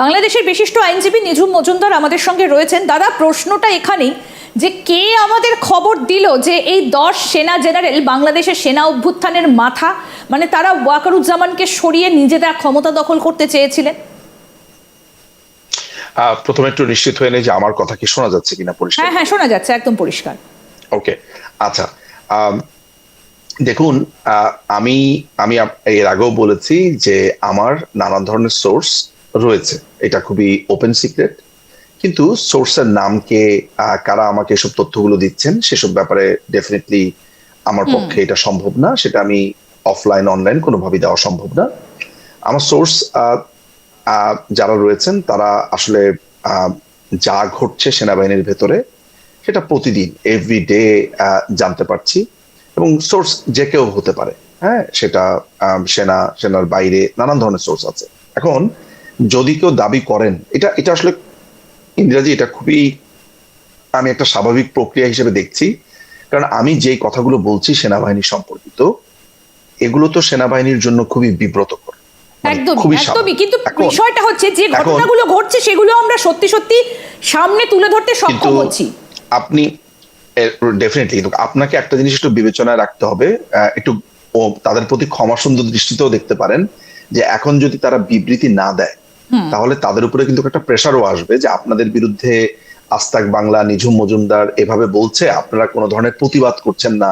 বাংলাদেশের বিশিষ্ট আইনজীবী নিঝুম মজুমদার আমাদের সঙ্গে রয়েছেন। দাদা প্রশ্নটা এখানেই যে কে আমাদের খবর দিল যে এই দশ সেনা জেনারেল বাংলাদেশের সেনা অভ্যুত্থানের মাথা মানে তারা ওয়াকারুজ্জামানকে সরিয়ে নিজেদের ক্ষমতা দখল করতে চেয়েছিলেন? প্রথমে একটু নিশ্চিত হয়ে নেই যে আমার কথা কি শোনা যাচ্ছে কিনা পরিষ্কার। হ্যাঁ হ্যাঁ শোনা যাচ্ছে একদম পরিষ্কার। ওকে আচ্ছা দেখুন আমি আমি এর আগেও বলেছি যে আমার নানান ধরনের সোর্স রয়েছে। এটা খুবই ওপেন সিক্রেট কিন্তু সোর্সের নামকে কারা আমাকে এসব তথ্যগুলো দিচ্ছেন সেসব ব্যাপারে ডেফিনেটলি আমার পক্ষে এটা সম্ভব না। সেটা আমি অফলাইন অনলাইন কোনোভাবেই দেওয়া সম্ভব না। আমার সোর্স যারা রয়েছেন তারা আসলে যা ঘটছে সেনাবাহিনীর ভেতরে সেটা প্রতিদিন এভরি ডে জানতে পারছি। এবং সোর্স যে কেউ হতে পারে হ্যাঁ? সেটা সেনা সেনার বাইরে নানান ধরনের সোর্স আছে। এখন যদি কেউ দাবি করেন এটা এটা আসলে ইংরেজি এটা খুবই আমি একটা স্বাভাবিক প্রক্রিয়া হিসেবে দেখছি। কারণ আমি যে কথাগুলো বলছি সেনাবাহিনী সম্পর্কিত এগুলো তো সেনাবাহিনীর জন্য খুবই বিব্রতকর। মানে একদমই একদমই। কিন্তু বিষয়টা হচ্ছে যে ঘটনাগুলো ঘটছে সেগুলো আমরা সত্যি সত্যি সামনে তুলে ধরতে সক্ষম হচ্ছি। আপনি ডেফিনেটলি কিন্তু আপনাকে একটা জিনিস একটু বিবেচনায় রাখতে হবে একটু তাদের প্রতি ক্ষমা সুন্দর দৃষ্টিতেও দেখতে পারেন যে এখন যদি তারা বিবৃতি না দেয়। তাহলে তাদের উপরে কিন্তু একটা প্রেশারও আসবে যে আপনাদের বিরুদ্ধে আস্তাক বাংলা নিঝুম মজুমদার এভাবে বলছে আপনারা কোনো ধরনের প্রতিবাদ করছেন না।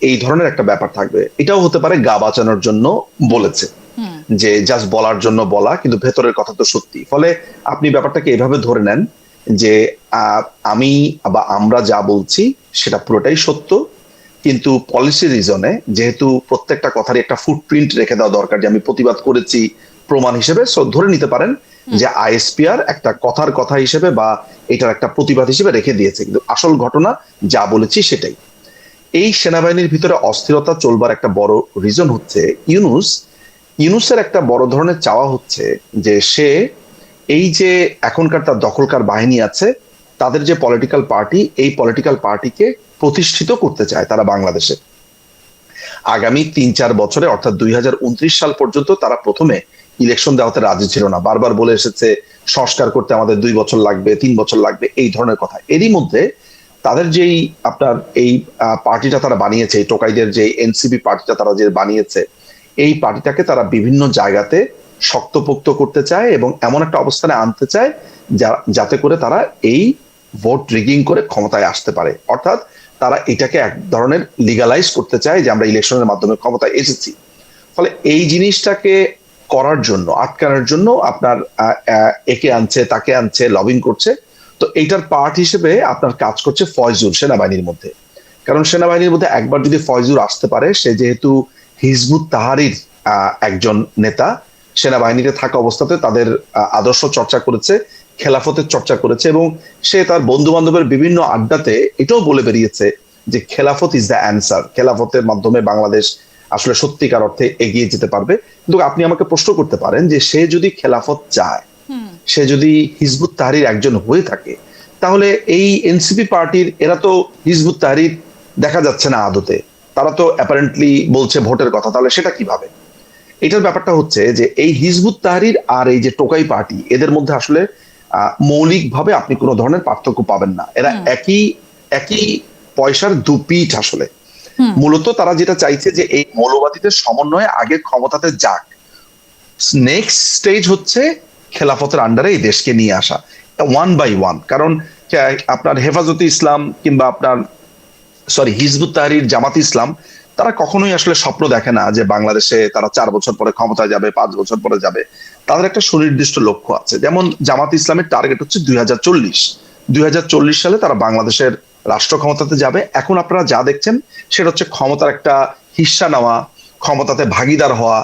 এই ধরনের একটা ব্যাপার থাকবে। এটাও হতে পারে গা বাঁচানোর জন্য বলেছে। যে জাস্ট বলার জন্য বলা কিন্তু ভেতরের কথা তো সত্যি। ফলে আপনি ব্যাপারটাকে এভাবে ধরে নেন যে আমি বা আমরা যা বলছি সেটা পুরোটাই সত্য। কিন্তু পলিসি রিজনে যেহেতু প্রত্যেকটা কথারই একটা ফুটপ্রিন্ট রেখে দেওয়া দরকার যে আমি প্রতিবাদ করেছি প্রমাণ হিসেবে ধরে নিতে পারেন যে আইএসপিআর একটা কথার কথা হিসেবে বা এটার একটা প্রতিবাদ হিসেবে রেখে দিয়েছে। কিন্তু আসল ঘটনা যা বলেছি সেটাই। এই সেনাবাহিনীর ভিতরে অস্থিরতা চলবার একটা বড় রিজন হচ্ছে ইউনুস। ইউনুসের একটা বড় ধরনের চাওয়া হচ্ছে যে সে এই যে এখনকার তার দখলকার বাহিনী আছে তাদের যে পলিটিক্যাল পার্টি এই পলিটিক্যাল পার্টিকে প্রতিষ্ঠিত করতে চায় তারা বাংলাদেশে। আগামী তিন চার বছরে অর্থাৎ দুই হাজার উনত্রিশ সাল পর্যন্ত তারা প্রথমে ইলেকশন দেওয়াতে রাজি ছিল না। বারবার বলে এসেছে, সংস্কার করতে আমাদের দুই বছর লাগবে, তিন বছর লাগবে, এই ধরনের কথা। এরই মধ্যে তাদের যেই আপনার এই পার্টিটা তারা বানিয়েছে, এই টোকাইদের যে এনসিপি পার্টিটা তারা যে বানিয়েছে, এই পার্টিটাকে তারা বিভিন্ন জায়গাতে শক্তপোক্ত করতে চায় এবং এমন একটা অবস্থানে আনতে চায় যাতে করে তারা এই ভোট রিগিং করে ক্ষমতায় আসতে পারে। অর্থাৎ তারা এটাকে এক ধরনের লিগালাইজ করতে চায় যে আমরা ইলেকশনের মাধ্যমে ক্ষমতায় এসেছি। ফলে এই জিনিসটাকে করার জন্য, আটকানোর জন্য আপনার একে আনছে, তাকে আনছে লবিং করছে। তো এইটার পার্ট হিসেবে আপনার কাজ করছে ফয়জুর সেনাবাহিনীর মধ্যে। কারণ সেনাবাহিনীর মধ্যে একবার যদি ফয়জুর আসতে পারে, সে যেহেতু হিজবুত তাহারির একজন নেতা, সেনাবাহিনীতে থাকা অবস্থাতে তাদের আদর্শ চর্চা করেছে, খেলাফতের চর্চা করেছে এবং সে তার বন্ধু বান্ধবের বিভিন্ন আড্ডাতে এটাও বলে বেরিয়েছে যে খেলাফত ইজ দ্য অ্যান্সার খেলাফতের মাধ্যমে বাংলাদেশ আসলে সত্যিকার অর্থে এগিয়ে যেতে পারবে। কিন্তু আপনি আমাকে প্রশ্ন করতে পারেন যে সে যদি খেলাফত চায় সে যদি হিজবুত তাহরির একজন হয়ে থাকে তাহলে এই এনসিপি পার্টির এরা তো হিজবুত তাহরির দেখা যাচ্ছে না আদতে। তারা তো অ্যাপারেন্টলি বলছে ভোটের কথা তাহলে সেটা কীভাবে? এটার ব্যাপারটা হচ্ছে যে এই হিজবুত তাহরির আর এই যে টোকাই পার্টি এদের মধ্যে আসলে আহ, মৌলিকভাবে আপনি কোনো ধরনের পার্থক্য পাবেন না। এরা একই একই পয়সার দুপিঠ আসলে। মূলত তারা যেটা চাইছে যে এই মৌলবাদীদের সমন্বয়ে আগে ক্ষমতাতে যাক। নেক্সট স্টেজ হচ্ছে খেলাফতের আন্ডারে এই দেশকে নিয়ে আসা। ওয়ান বাই ওয়ান কারণ আপনার হেফাজতে ইসলাম কিংবা আপনার সরি হিজবুত তাহরির জামাত ইসলাম, তারা কখনোই আসলে স্বপ্ন দেখে না যে বাংলাদেশে তারা চার বছর পরে ক্ষমতায় যাবে, পাঁচ বছর পরে যাবে। তাদের একটা সুনির্দিষ্ট লক্ষ্য আছে। যেমন জামাত ইসলামের টার্গেট হচ্ছে দুই হাজার চল্লিশ। দুই সালে তারা বাংলাদেশের রাষ্ট্র ক্ষমতাতে যাবে। এখন আপনারা যা দেখছেন সেটা হচ্ছে ক্ষমতার একটা হিস্সা নেওয়া ক্ষমতাতে ভাগিদার হওয়া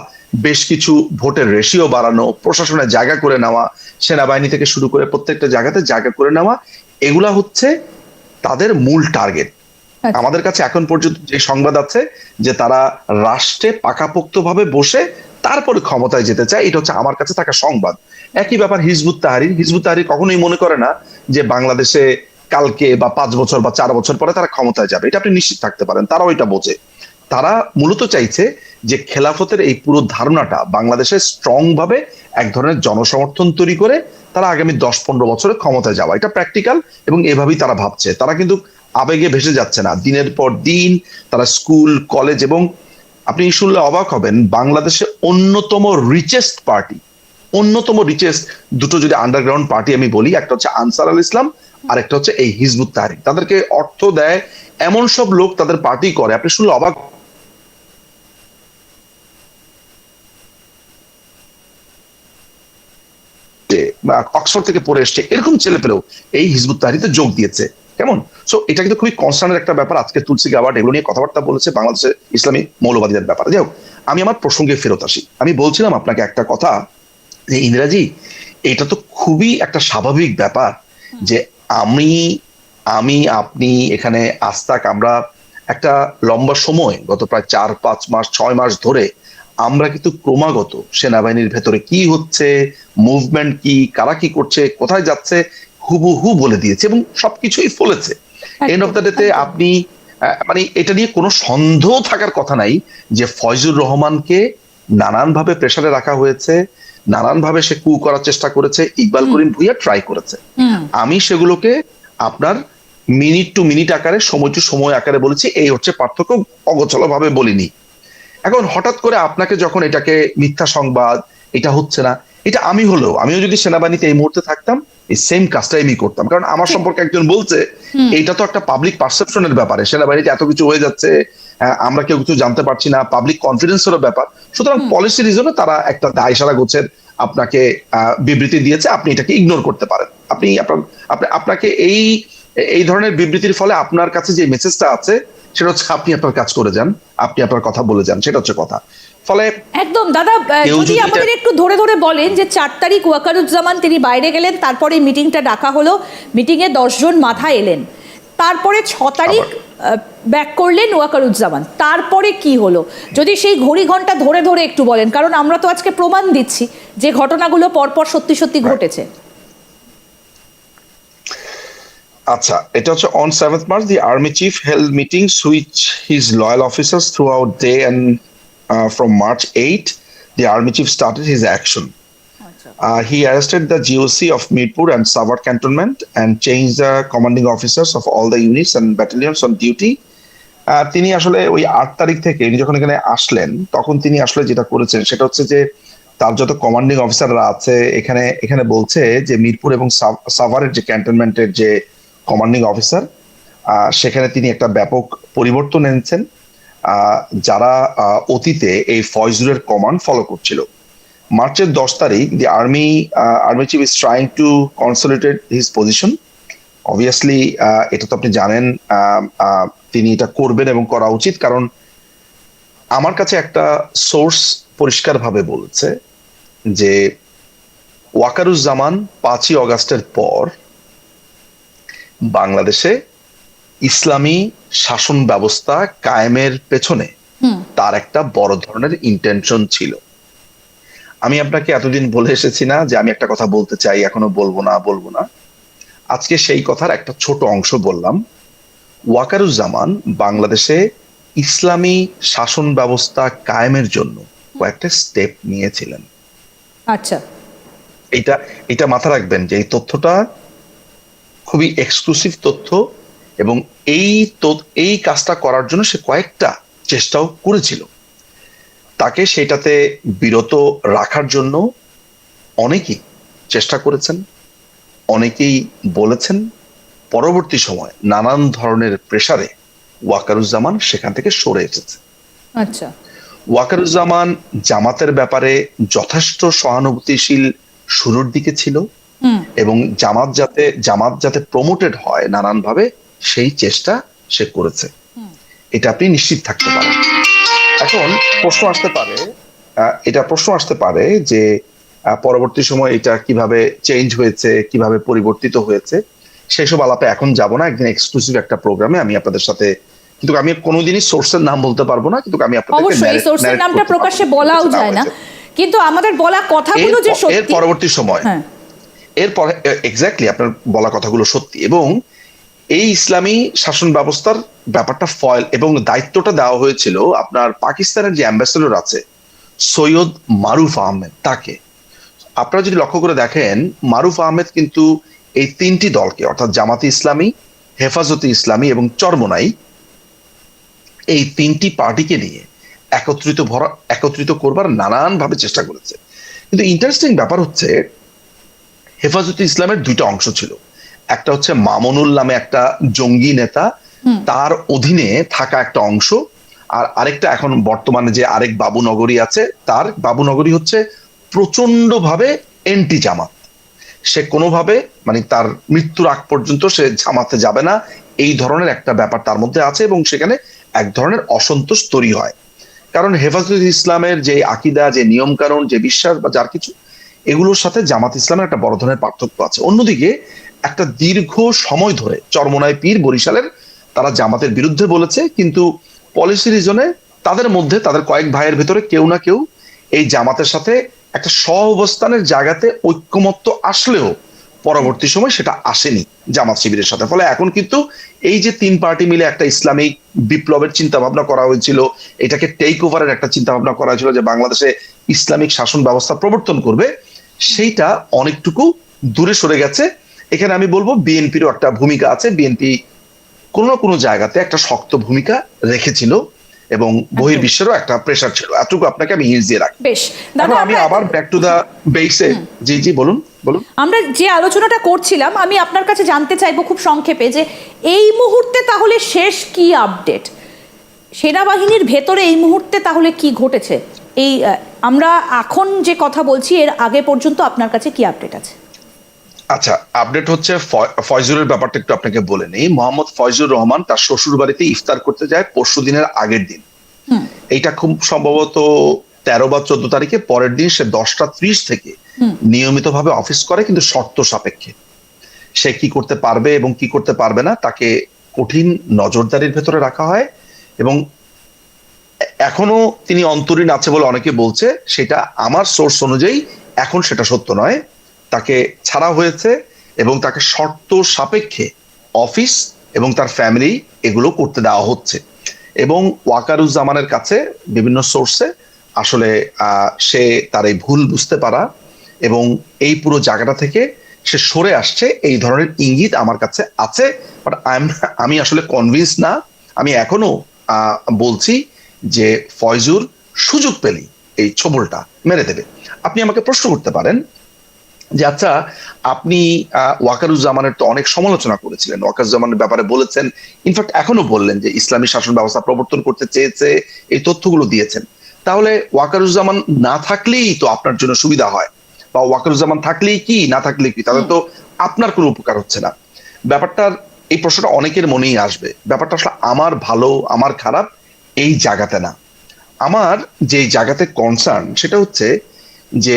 বেশ কিছু ভোটের রেশিও বাড়ানো প্রশাসনের জায়গা করে নেওয়া সেনাবাহিনী থেকে শুরু করে প্রত্যেকটা জায়গাতে জায়গা করে নেওয়া এগুলা হচ্ছে তাদের মূল টার্গেট আচ্ছা। আমাদের কাছে এখন পর্যন্ত যে সংবাদ আছে যে তারা রাষ্ট্রে পাকাপোক্তভাবে বসে তারপরে ক্ষমতায় যেতে চায় এটা হচ্ছে আমার কাছে থাকা সংবাদ। একই ব্যাপার হিজবুত তাহারির। হিজবুত তাহারির কখনোই মনে করে না যে বাংলাদেশে কালকে বা পাঁচ বছর বা চার বছর পরে তারা ক্ষমতায় যাবে। এটা আপনি নিশ্চিত থাকতে পারেন, তারাও এটা বোঝে। তারা মূলত চাইছে যে খেলাফতের এই পুরো ধারণাটা বাংলাদেশে স্ট্রং ভাবে এক ধরনের জনসমর্থন তৈরি করে তারা আগামী দশ পনেরো বছরে ক্ষমতায় যাওয়া। এটা প্র্যাকটিক্যাল এবং এভাবেই তারা ভাবছে। তারা কিন্তু আবেগে ভেসে যাচ্ছে না। দিনের পর দিন তারা স্কুল কলেজ এবং আপনি শুনলে অবাক হবেন, বাংলাদেশে অন্যতম রিচেস্ট পার্টি অন্যতম রিচেস্ট দুটো যদি আন্ডারগ্রাউন্ড পার্টি আমি বলি, একটা হচ্ছে আনসার আল ইসলাম আর একটা হচ্ছে এই হিজবুত তাহরিক। তাদেরকে অর্থ দেয়, এমন সব লোক তাদের পার্টি করে। আপনি শুনলে অবাক বা অক্সফোর্ড থেকে পড়ে এসছে, এরকম ছেলে পেলেও এই হিজবুত তাহরিতে যোগ দিয়েছে। কেমন? সো এটা কিন্তু খুবই কনসার্নের একটা ব্যাপার। আজকে তুলসী গাওয়ার্ড এগুলো নিয়ে কথাবার্তা বলেছে বাংলাদেশের ইসলামী মৌলবাদীদের ব্যাপারে। যাই হোক, আমি আমার প্রসঙ্গে ফেরত আসি। আমি বলছিলাম আপনাকে একটা কথা যে ইন্দিরাজি এটা তো খুবই একটা স্বাভাবিক ব্যাপার যে আমি আমি আপনি এখানে আস্তাক আমরা একটা লম্বা সময় গত প্রায় চার পাঁচ মাস ছয় মাস ধরে আমরা কিন্তু ক্রমাগত সেনাবাহিনীর ভেতরে কি হচ্ছে মুভমেন্ট কি কারা কি করছে কোথায় যাচ্ছে হুবহু বলে দিয়েছে এবং সবকিছুই ফলেছে। এন্ড অফ দ্য ডেতে আপনি মানে এটা নিয়ে কোনো সন্দেহ থাকার কথা নাই যে ফয়জুর রহমানকে নানানভাবে প্রেসারে রাখা হয়েছে নানানভাবে সে কু করার চেষ্টা করেছে। ইকবাল করিম ভুইয়া ট্রাই করেছে। আমি সেগুলোকে আপনার মিনিট টু মিনিট আকারে সময় টু সময় আকারে বলেছি। এই হচ্ছে পার্থক্য অগোছল ভাবে বলিনি। এখন হঠাৎ করে আপনাকে যখন এটাকে মিথ্যা সংবাদ এটা হচ্ছে না এটা আমি হলেও আমিও যদি সেনাবাহিনীতে এই মুহূর্তে থাকতাম এই সেম কাজটাই আমি করতাম। কারণ আমার সম্পর্কে একজন বলছে এটা তো একটা পাবলিক পারসেপশনের ব্যাপারে। সেনাবাহিনীতে এত কিছু হয়ে যাচ্ছে আমরা কেউ কিছু জানতে পারছি না পাবলিক কনফিডেন্সেরও ব্যাপার। সুতরাং পলিসি রিজনে তারা একটা দায় সারা গোছের আপনাকে বিবৃতি দিয়েছে আপনি এটাকে ইগনোর করতে পারেন। আপনি আপনার আপনাকে এই এই ধরনের বিবৃতির ফলে আপনার কাছে যে মেসেজটা আছে সেটা হচ্ছে আপনি আপনার কাজ করে যান আপনি আপনার কথা বলে যান সেটা হচ্ছে কথা। ফলে একদম দাদা যদি যদি আমাদের একটু ধরে ধরে বলেন যে চার তারিখ ওয়াকারুজ্জামান তিনি বাইরে গেলেন তারপরে মিটিংটা ডাকা হলো মিটিংয়ে দশজন মাথা এলেন। তারপরে ছ তারিখ ব্যাক করলেন ওয়াকারুজ্জামান। তারপরে কি হলো? যদি সেই ঘড়ি ঘণ্টা ধরে ধরে একটু বলেন কারণ আমরা তো আজকে প্রমাণ দিচ্ছি যে ঘটনাগুলো পরপর সত্যি সত্যি ঘটেছে। আচ্ছা এটা হচ্ছে on seventh March the army chief held meetings with his loyal officers throughout day and from March eight the army chief started his action Uh, he arrested the GOC of Mirpur and Savart cantonment and changed the commanding officers of all the units and battalions on duty. Uh, তিনি আসলে ওই আট তারিখ থেকে উনি যখন এখানে আসলেন তখন তিনি আসলে যেটা করেছেন সেটা হচ্ছে যে তার যত কমান্ডিং অফিসাররা আছে এখানে এখানে বলছে যে মিরপুর এবং সাভ- সাভারের যে ক্যান্টনমেন্টের যে কমান্ডিং অফিসার সেখানে তিনি একটা ব্যাপক পরিবর্তন এনেছেন যারা অতীতে এই ফয়জুরের কমান্ড ফলো করছিল মার্চের দশ তারিখ the army army chief is trying to consolidate his position obviously এটা তো আপনি জানেন আহ, আহ, তিনি এটা করবেন এবং করা উচিত কারণ আমার কাছে একটা সোর্স পরিষ্কারভাবে বলেছে যে ওয়াকারুজ্জামান পাঁচই অগাস্টের পর বাংলাদেশে ইসলামী শাসন ব্যবস্থা কায়েমের পেছনে তার একটা বড় ধরনের ইন্টেনশন ছিল। আমি আপনাকে এতদিন বলে এসেছি না যে আমি একটা কথা বলতে চাই এখনও বলব না বলব না। আজকে সেই কথার একটা ছোট অংশ বললাম। ওয়াকারুজ্জামান বাংলাদেশে ইসলামী শাসন ব্যবস্থা কায়েমের জন্য কয়েকটা স্টেপ নিয়েছিলেন। আচ্ছা। এটা এটা মাথা রাখবেন যে এই তথ্যটা খুবই এক্সক্লুসিভ তথ্য এবং এই এই কাজটা করার জন্য সে কয়েকটা চেষ্টাও করেছিল। তাকে সেটাতে বিরত রাখার জন্য অনেকেই চেষ্টা করেছেন অনেকেই বলেছেন পরবর্তী সময় নানান ধরনের প্রেসারে ওয়াকারুজ্জামান সেখান থেকে সরে এসেছে। আচ্ছা। ওয়াকারুজ্জামান জামাতের ব্যাপারে যথেষ্ট সহানুভূতিশীল শুরুর দিকে ছিল এবং জামাত যাতে জামাত যাতে প্রমোটেড হয় নানানভাবে সেই চেষ্টা সে করেছে। এটা আপনি নিশ্চিত থাকতে পারেন। এখন প্রশ্ন আসতে পারে এটা প্রশ্ন আসতে পারে যে পরবর্তী সময় এটা কীভাবে চেঞ্জ হয়েছে কীভাবে পরিবর্তিত হয়েছে সেসব আলাপে এখন যাব না একদিন এক্সক্লুসিভ একটা প্রোগ্রামে আমি আপনাদের সাথে কিন্তু আমি কোনোদিনই সোর্সের নাম বলতে পারব না কিন্তু আমি অবশ্যই সোর্সের নামটা প্রকাশ্যে বলাও যায় না। কিন্তু আমাদের বলা কথাগুলো যে এর প- এর পরবর্তী সময়। হ্যাঁ। এরপর এক্স্যাক্টলি আপনার বলা কথাগুলো সত্যি এবং এই ইসলামী শাসন ব্যবস্থার ব্যাপারটা ফয়েল এবং দায়িত্বটা দেওয়া হয়েছিল আপনার পাকিস্তানের যে অ্যাম্বাসেডর আছে, সৈয়দ মারুফ আহমেদ, তাকে। আপনারা যদি লক্ষ্য করে দেখেন, মারুফ আহমেদ কিন্তু এই তিনটি দলকে, অর্থাৎ জামাতে ইসলামী, হেফাজতে ইসলামী এবং চরমনাই, এই তিনটি পার্টিকে নিয়ে একত্রিত ভরা, একত্রিত করবার নানান ভাবে চেষ্টা করেছে। কিন্তু ইন্টারেস্টিং ব্যাপার হচ্ছে, হেফাজতে ইসলামের দুইটা অংশ ছিল। একটা হচ্ছে মামুনুল নামে একটা জঙ্গি নেতা তার অধীনে থাকা একটা অংশ। আর আরেকটা এখন বর্তমানে যে আরেক বাবুনগরী আছে তার বাবুনগরী হচ্ছে প্রচণ্ড ভাবে এন্টি জামাত। সে কোনোভাবে মানে তার মৃত্যুর আগ পর্যন্ত সে জামাতে যাবে না। এই ধরনের একটা ব্যাপার তার মধ্যে আছে এবং সেখানে এক ধরনের অসন্তোষ তৈরি হয়। কারণ হেফাজত ইসলামের যে আকিদা যে নিয়ম কানুন যে বিশ্বাস বা যার কিছু এগুলোর সাথে জামাত ইসলামের একটা বড় ধরনের পার্থক্য আছে। অন্যদিকে একটা দীর্ঘ সময় ধরে চরমনায় পীর বরিশালের তারা জামাতের বিরুদ্ধে বলেছে, কিন্তু পলিসি রিজনে তাদের মধ্যে তাদের কয়েক ভাইয়ের ভেতরে কেউ না কেউ এই জামাতের সাথে একটা সহ অবস্থানের জায়গাতে ঐক্যমত্য আসলেও পরবর্তী সময় সেটা আসেনি জামাত শিবিরের সাথে। ফলে এখন কিন্তু এই যে তিন পার্টি মিলে একটা ইসলামিক বিপ্লবের চিন্তা ভাবনা করা হয়েছিল, এটাকে টেক ওভারের একটা চিন্তা ভাবনা করা হয়েছিল যে বাংলাদেশে ইসলামিক শাসন ব্যবস্থা প্রবর্তন করবে, সেইটা অনেকটুকু দূরে সরে গেছে। এখানে আমি বলব বিএনপিরও একটা ভূমিকা আছে। বিএনপি কোনো না কোনো জায়গাতে একটা শক্ত ভূমিকা রেখেছিল এবং বহির্বিশ্বেরও একটা প্রেশার ছিল। এতটুকু আপনাকে আমি হিন্স দিয়ে রাখি। বেশ। দাদা আমি আবার ব্যাক টু দা বেসে জি জি বলুন বলুন। আমরা যে আলোচনাটা করছিলাম আমি আপনার কাছে জানতে চাইব খুব সংক্ষেপে যে এই মুহূর্তে তাহলে শেষ কি আপডেট সেনাবাহিনীর ভেতরে এই মুহূর্তে তাহলে কি ঘটেছে? এই আমরা এখন যে কথা বলছি এর আগে পর্যন্ত আপনার কাছে কি আপডেট আছে? আচ্ছা আপডেট হচ্ছে ফয়- ফয়জুরের ব্যাপারটা একটু আপনাকে বলে নেই মোহাম্মদ ফয়জুর রহমান তার শ্বশুর বাড়িতে ইফতার করতে যায় পরশু দিনের আগের দিন। এইটা খুব সম্ভবত তেরো বা চোদ্দ তারিখে পরের দিন সে দশটা ত্রিশ থেকে। নিয়মিতভাবে অফিস করে কিন্তু শর্ত সাপেক্ষে সে কি করতে পারবে এবং কি করতে পারবে না তাকে কঠিন নজরদারির ভেতরে রাখা হয় এবং এখনও তিনি অন্তরীণ আছে বলে অনেকে বলছে সেটা আমার সোর্স অনুযায়ী এখন সেটা সত্য নয় তাকে ছাড়া হয়েছে এবং তাকে শর্ত সাপেক্ষে অফিস এবং তার ফ্যামিলি এগুলো করতে দেওয়া হচ্ছে। এবং ওয়াকারুজ্জামানের কাছে বিভিন্ন সোর্সে আসলে সে তার এই ভুল বুঝতে পারা এবং এই পুরো জায়গাটা থেকে সে সরে আসছে। এই ধরনের ইঙ্গিত আমার কাছে আছে বাট আই আমি আসলে কনভিন্স না। আমি এখনও বলছি যে ফয়জুর সুযোগ পেলেই এই ছবলটা মেরে দেবে। আপনি আমাকে প্রশ্ন করতে পারেন যে আচ্ছা আপনি ওয়াকারুজ্জামানের তো অনেক সমালোচনা করেছিলেন। ওয়াকারুজ্জামানের ব্যাপারে বলেছেন ইনফ্যাক্ট এখনও বললেন যে ইসলামী শাসন ব্যবস্থা প্রবর্তন করতে চেয়েছে, এই তথ্যগুলো দিয়েছেন। তাহলে ওয়াকারুজ্জামান না থাকলেই তো আপনার জন্য সুবিধা হয়, বা ওয়াকারুজ্জামান থাকলেই কি, না থাকলে কি, তাহলে তো আপনার কোনো উপকার হচ্ছে না। ব্যাপারটার, এই প্রশ্নটা অনেকের মনেই আসবে। ব্যাপারটা আসলে আমার ভালো, আমার খারাপ, এই জায়গাতে না। আমার যে জায়গাতে কনসার্ন সেটা হচ্ছে যে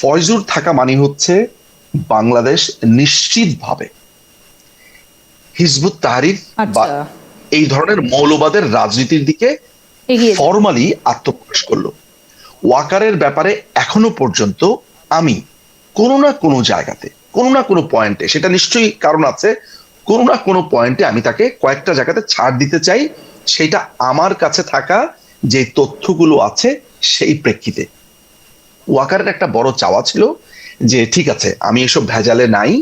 ফয়জুর থাকা মানে হচ্ছে বাংলাদেশ নিশ্চিতভাবে হিজবুত তাহারির বা আচ্ছা। এই ধরনের মৌলবাদের রাজনীতির দিকে ফর্মালি আত্মপ্রকাশ করল। ওয়াকারের ব্যাপারে এখনও পর্যন্ত আমি কোনো না কোনো জায়গাতে কোনো না কোনো পয়েন্টে সেটা নিশ্চয়ই কারণ আছে কোনো না কোনো পয়েন্টে আমি তাকে কয়েকটা জায়গাতে ছাড় দিতে চাই। সেটা আমার কাছে থাকা যে তথ্যগুলো আছে সেই প্রেক্ষিতে। ওয়াকারের একটা বড় চাওয়া ছিল যে ঠিক আছে আমি এসব ভেজালে নাই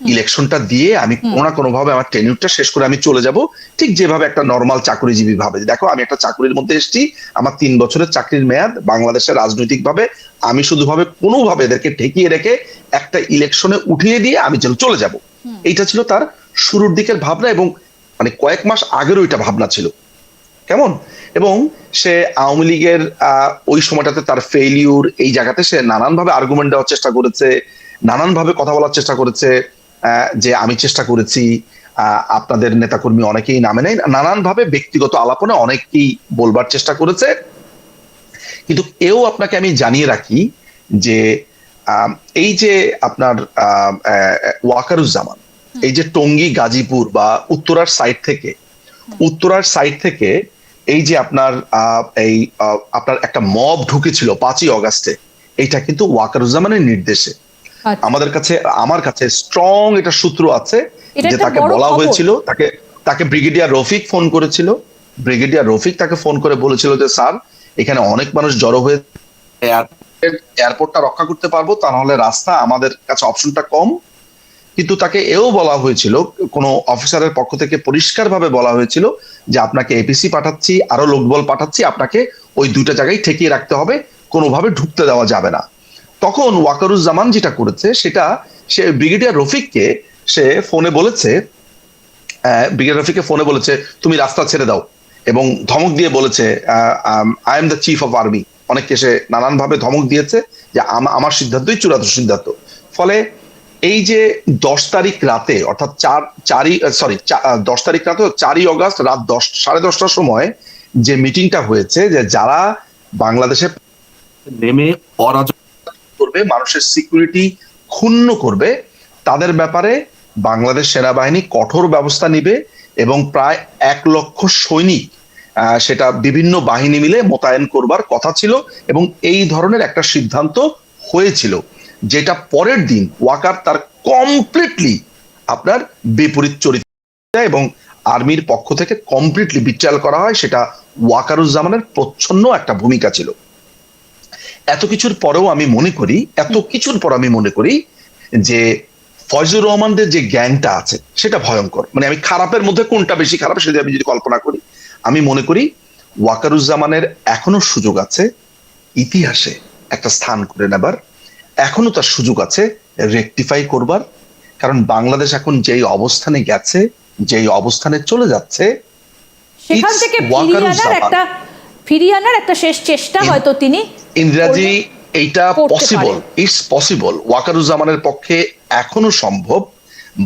ইলেকশনটা দিয়ে আমি কোনো না কোনো ভাবে আমার টেনিউরটা শেষ করে আমি চলে যাব। ঠিক যেভাবে একটা নর্মাল চাকরিজীবী ভাবে। দেখো আমি একটা চাকরির মধ্যে এসেছি আমার তিন বছরের চাকরির মেয়াদ বাংলাদেশের রাজনৈতিক ভাবে আমি শুধুভাবে কোনোভাবে এদেরকে ঠেকিয়ে রেখে একটা ইলেকশনে উঠিয়ে দিয়ে আমি যেন চলে যাব। এইটা ছিল তার শুরুর দিকের ভাবনা এবং মানে কয়েক মাস আগেরও এটা ভাবনা ছিল। কেমন? এবং সে আওয়ামী লীগের আহ, ওই সময়টাতে তার ফেইলিউর এই জায়গাতে সে নানানভাবে আর্গুমেন্ট দেওয়ার চেষ্টা করেছে নানানভাবে কথা বলার চেষ্টা করেছে যে আমি চেষ্টা করেছি আপনাদের নেতাকর্মী অনেকেই নামে নেই নানানভাবে ব্যক্তিগত আলাপনে অনেকেই বলবার চেষ্টা করেছে। কিন্তু এও আপনাকে আমি জানিয়ে রাখি যে এই যে আপনার আহ, ওয়াকারুজ্জামান এই যে টঙ্গী গাজীপুর বা উত্তরার সাইড থেকে উত্তরার সাইড থেকে এই যে আপনার এই আপনার একটা মব ঢুকেছিল পাঁচই অগাস্টে এইটা কিন্তু ওয়াকারুজ্জামানের নির্দেশে। আচ্ছা। আমাদের কাছে আমার কাছে স্ট্রং এটা সূত্র আছে যে তাকে বলা হয়েছিল তাকে তাকে ব্রিগেডিয়ার রফিক ফোন করেছিল। ব্রিগেডিয়ার রফিক তাকে ফোন করে বলেছিল যে স্যার এখানে অনেক মানুষ জড়ো হয়ে এয়ারপোর্টটা রক্ষা করতে পারব তা নাহলে রাস্তা আমাদের কাছে অপশনটা কম। কিন্তু তাকে এও বলা হয়েছিল, কোনো অফিসারের পক্ষ থেকে পরিষ্কারভাবে বলা হয়েছিল যে আপনাকে এপিসি পাঠাচ্ছি আরও লোকবল পাঠাচ্ছি, আপনাকে ওই দুইটা জায়গায় ঠেকিয়ে রাখতে হবে, কোনোভাবে ঢুকতে দেওয়া যাবে না। তখন ওয়াকারুজ্জামান যেটা করেছে সেটা সে ব্রিগেডিয়ার রফিককে সে ফোনে বলেছে ব্রিগেডিয়ার রফিককে ফোনে বলেছে, তুমি রাস্তা ছেড়ে দাও। এবং ধমক দিয়ে বলেছে I am the chief of army অনেককে সে নানান ভাবে ধমক দিয়েছে যে, আম- আমার সিদ্ধান্তই চূড়ান্ত সিদ্ধান্ত। ফলে এই যে দশ তারিখ রাতে, অর্থাৎ চার, চারই সরি দশ তারিখ রাতে চারই অগস্ট রাত দশ, সাড়ে দশটার সময় যে মিটিংটা হয়েছে, যে যারা বাংলাদেশে নেমে অরাজক করবে, মানুষের সিকিউরিটি ক্ষুণ্ণ করবে, তাদের ব্যাপারে বাংলাদেশ সেনাবাহিনী কঠোর ব্যবস্থা নিবে এবং প্রায় এক লক্ষ সৈনিক সেটা বিভিন্ন বাহিনী মিলে মোতায়েন করবার কথা ছিল এবং এই ধরনের একটা সিদ্ধান্ত হয়েছিল। যেটা পরের দিন ওয়াকার তার কমপ্লিটলি আপনার বিপরীত চরিত্র এবং আর্মির পক্ষ থেকে কমপ্লিটলি বিট্রায়াল করা হয়, সেটা ওয়াকারুজ্জামানের প্রচ্ছন্ন একটা ভূমিকা ছিল। এত কিছুর পরেও আমি মনে করি, এত কিছুর পর আমি মনে করি যে ফয়জুর রহমানদের যে গ্যাংটা আছে, সেটা ভয়ঙ্কর। মানে আমি খারাপের মধ্যে কোনটা বেশি খারাপ, সেটা আমি যদি কল্পনা করি, আমি মনে করি ওয়াকারুজ্জামানের এখনও সুযোগ আছে ইতিহাসে একটা স্থান করে নেবার এখনও তার সুযোগ আছে রেকটিফাই করবার কারণ বাংলাদেশ এখন যেই অবস্থানে গেছে যেই অবস্থানে চলে যাচ্ছে সেখান থেকে. একটা ফিরিয়ে আনার একটা শেষ চেষ্টা হয়তো তিনি ইংরাজি এইটা পসিবল ইটস পসিবল ওয়াকারুজ্জামানের পক্ষে এখনও সম্ভব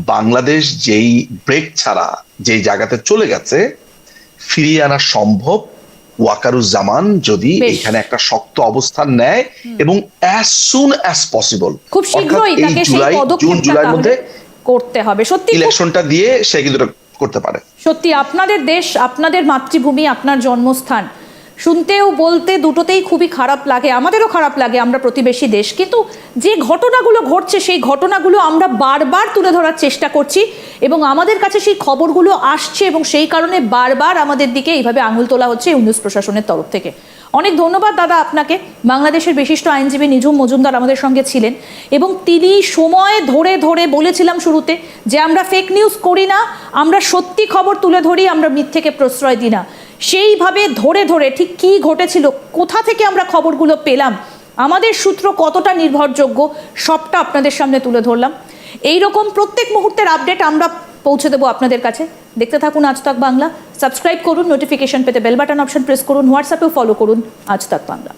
বাংলাদেশ যেই ব্রেক ছাড়া যেই জায়গাতে চলে গেছে ফিরিয়ে আনা সম্ভব ওয়াকারুজ্জামান যদি এখানে একটা শক্ত অবস্থান নেয় এবং অ্যাজ সুন অ্যাজ পসিবল খুব শীঘ্রই তাকে সেই জুন জুলাইয়ের মধ্যে করতে হবে। সত্যি ইলেকশনটা দিয়ে সে কিন্তু করতে পারে। সত্যি আপনাদের দেশ আপনাদের মাতৃভূমি আপনার জন্মস্থান শুনতেও, বলতে দুটোতেই খুবই খারাপ লাগে, আমাদেরও খারাপ লাগে আমরা প্রতিবেশী দেশ। কিন্তু যে ঘটনাগুলো ঘটছে, সেই ঘটনাগুলো আমরা বারবার তুলে ধরার চেষ্টা করছি এবং আমাদের কাছে সেই খবরগুলো আসছে এবং সেই কারণে বারবার আমাদের দিকে এইভাবে আঙুল তোলা হচ্ছে ইউনিস প্রশাসনের তরফ থেকে। অনেক ধন্যবাদ, দাদা, আপনাকে। বাংলাদেশের বিশিষ্ট আইনজীবী নিঝুম মজুমদার আমাদের সঙ্গে ছিলেন এবং তিনি সময় ধরে ধরে বলেছিলাম শুরুতে যে আমরা ফেক নিউজ করি না, আমরা সত্যি খবর তুলে ধরি, আমরা মিথ্যেকে প্রশ্রয় দিই না। সেইভাবে ধরে ধরে ঠিক কী ঘটেছিল, কোথা থেকে আমরা খবরগুলো পেলাম, আমাদের সূত্র কতটা নির্ভরযোগ্য, সবটা আপনাদের সামনে তুলে ধরলাম। এই রকম প্রত্যেক মুহূর্তের আপডেট আমরা পৌঁছে দেবো আপনাদের কাছে। দেখতে থাকুন আজ তাক বাংলা। সাবস্ক্রাইব করুন নোটিফিকেশন পেতে বেল বাটন অপশন প্রেস করুন হোয়াটসঅ্যাপেও ফলো করুন, আজ তাক বাংলা।